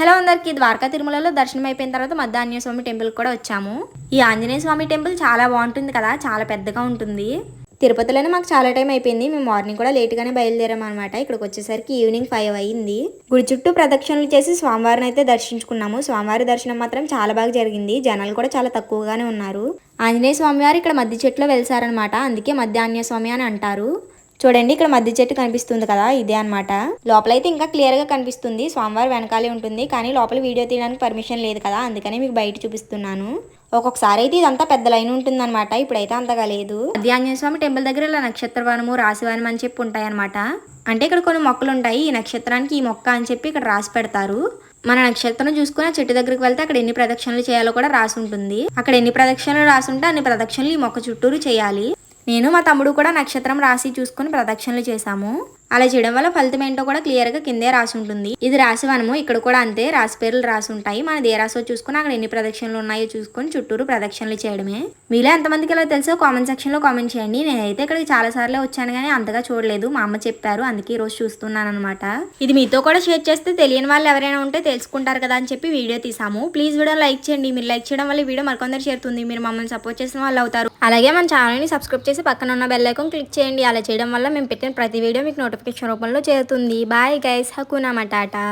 Hello అందరికీ ద్వారకా తిరుమలలో దర్శనం అయిపోయిన తర్వాత మధ్య ఆంజనేయ స్వామి టెంపుల్ కూడా వచ్చాము. ఈ ఆంజనేయ స్వామి టెంపుల్ చాలా బాగుంటుంది కదా చాలా పెద్దగా ఉంటుంది. తిరుపతిలోనే మాకు చాలా టైం అయిపోయింది మేము మార్నింగ్ కూడా లేట్గానే బయలుదేరాం అనమాట ఇక్కడికి వచ్చేసరికి ఈవినింగ్ ఫైవ్ అయ్యింది గుడి చుట్టూ ప్రదక్షిణలు చేసి స్వామివారిని అయితే దర్శించుకున్నాము. స్వామివారి దర్శనం మాత్రం చాలా బాగా జరిగింది జనాలు కూడా చాలా తక్కువగానే ఉన్నారు. ఆంజనేయ స్వామివారు ఇక్కడ మధ్య చెట్లో వెలిసారనమాట అందుకే మధ్య ఆంజనేయ స్వామి అని అంటారు. చూడండి ఇక్కడ మధ్య చెట్టు కనిపిస్తుంది కదా ఇదే అన్నమాట. లోపలైతే ఇంకా క్లియర్గా కనిపిస్తుంది. స్వామివారి వెనకాలే ఉంటుంది కానీ లోపల వీడియో తీయడానికి పర్మిషన్ లేదు కదా అందుకనే మీకు బయట చూపిస్తున్నాను. ఒక్కొక్కసారి అయితే ఇదంతా పెద్ద లైన్ ఉంటుంది అనమాట ఇప్పుడైతే అంతగా లేదు. మధ్యాంజనేయ స్వామి టెంపుల్ దగ్గర ఇలా నక్షత్రవానము రాశివానం అని చెప్పి ఉంటాయన్నమాట. అంటే ఇక్కడ కొన్ని మొక్కలు ఉంటాయి ఈ నక్షత్రానికి ఈ మొక్క అని చెప్పి ఇక్కడ రాసి పెడతారు. మన నక్షత్రం చూసుకుని ఆ చెట్టు దగ్గరికి వెళ్తే అక్కడ ఎన్ని ప్రదక్షిణలు చేయాలో కూడా రాసి ఉంటుంది. అక్కడ ఎన్ని ప్రదక్షిణలు రాసి ఉంటే అన్ని ప్రదక్షిణలు ఈ మొక్క చుట్టూరు చేయాలి. నేను మా తమ్ముడు కూడా నక్షత్రం రాసి చూసుకుని ప్రదక్షిణలు చేశాము. అలా చేయడం వల్ల ఫలితం ఏంటో కూడా క్లియర్గా కిందే రాసి ఉంటుంది. ఇది రాసి వనము. ఇక్కడ కూడా అంతే. రాసి పేర్లు రాసి ఉంటాయి. మనది ఏ రాసో చూసుకుని అక్కడ ఎన్ని ప్రదక్షిణలు ఉన్నాయో చూసుకొని చుట్టూరు ప్రదక్షిణలు చేయడమే. మీలో ఎంతమందికి ఇలా తెలుసో కామెంట్ సెక్షన్లో కామెంట్ చేయండి. నేనైతే ఇక్కడికి చాలా సార్లు వచ్చాను కానీ అంతగా చూడలేదు. మా అమ్మ చెప్పారు. అందుకే ఈరోజు రోజు చూస్తున్నాను అనమాట ఇది మీతో కూడా షేర్ చేస్తే తెలియని వాళ్ళు ఎవరైనా ఉంటే తెలుసుకుంటారు కదా అని చెప్పి వీడియో తీసాము. ప్లీజ్ వీడియో లైక్ చేయండి. మీరు లైక్ చేయడం వల్ల వీడియో మరికొందరు చేరుతుంది. మీరు మమ్మల్ని సపోర్ట్ చేసిన వాళ్ళు అవుతారు. అలాగే మన ఛానల్ని సబ్స్క్రైబ్ చేసి పక్కన ఉన్న బెల్ ఐకాన్ క్లిక్ చేయండి. అలా చేయడం వల్ల మేము పెట్టిన ప్రతి వీడియో మీకు నోటిఫికేషన్ రూపంలో చేరుతుంది. Bye guys హకునా matata